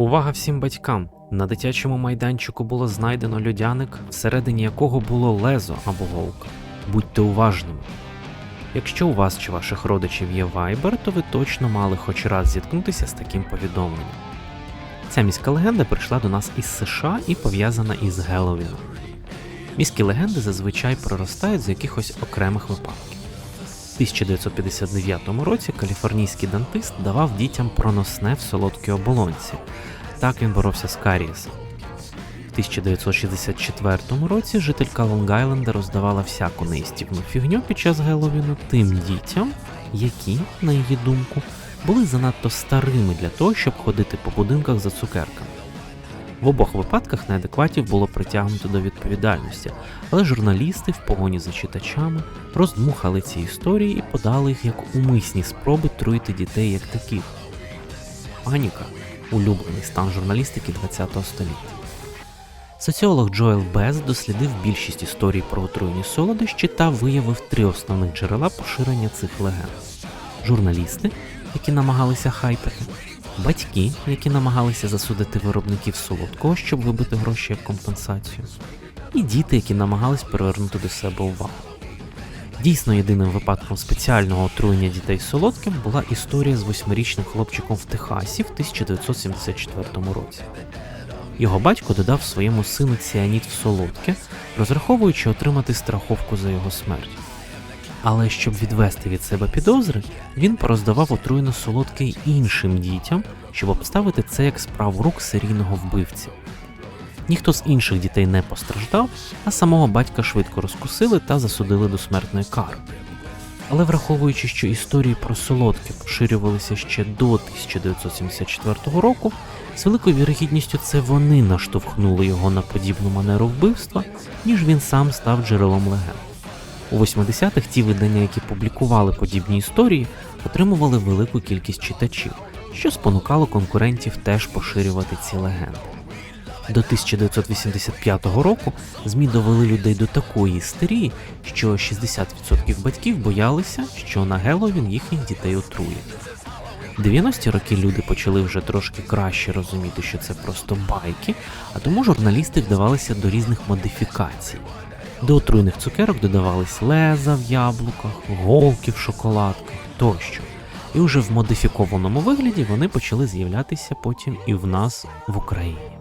Увага всім батькам! На дитячому майданчику було знайдено льодяник, всередині якого було лезо або голка. Будьте уважними. Якщо у вас чи ваших родичів є Viber, то ви точно мали хоч раз зіткнутися з таким повідомленням. Ця міська легенда прийшла до нас із США і пов'язана із Геловіном. Міські легенди зазвичай проростають з якихось окремих випадків. У 1959 році каліфорнійський дантист давав дітям проносне в солодкій оболонці. Так він боровся з карієсом. В 1964 році жителька Лонг-Айленда роздавала всяку неїстівну фігню під час Геловіну тим дітям, які, на її думку, були занадто старими для того, щоб ходити по будинках за цукерками. В обох випадках неадекватів було притягнуто до відповідальності, але журналісти в погоні за читачами роздмухали ці історії і подали їх як умисні спроби труїти дітей як таких. Паніка улюблений стан журналістики ХХ століття. Соціолог Джоел Без дослідив більшість історій про отруєні солодощі та виявив три основних джерела поширення цих легенд: журналісти, які намагалися хайпити, батьки, які намагалися засудити виробників солодкого, щоб вибити гроші як компенсацію, і діти, які намагались привернути до себе увагу. Дійсно, єдиним випадком спеціального отруєння дітей солодким була історія з восьмирічним хлопчиком в Техасі в 1974 році. Його батько додав своєму сину ціаніт в солодке, розраховуючи отримати страховку за його смерть. Але щоб відвести від себе підозри, він пороздавав отруєне солодке й іншим дітям, щоб обставити це як справу рук серійного вбивці. Ніхто з інших дітей не постраждав, а самого батька швидко розкусили та засудили до смертної кари. Але враховуючи, що історії про солодке поширювалися ще до 1974 року, з великою вірогідністю це вони наштовхнули його на подібну манеру вбивства, ніж він сам став джерелом легенд. У 80-х ті видання, які публікували подібні історії, отримували велику кількість читачів, що спонукало конкурентів теж поширювати ці легенди. До 1985 року ЗМІ довели людей до такої істерії, що 60% батьків боялися, що на Геловін їхніх дітей отруять. В 90-ті роки люди почали вже трошки краще розуміти, що це просто байки, а тому журналісти вдавалися до різних модифікацій. До отруйних цукерок додавались леза в яблуках, голки в шоколадках тощо. І вже в модифікованому вигляді вони почали з'являтися потім і в нас в Україні.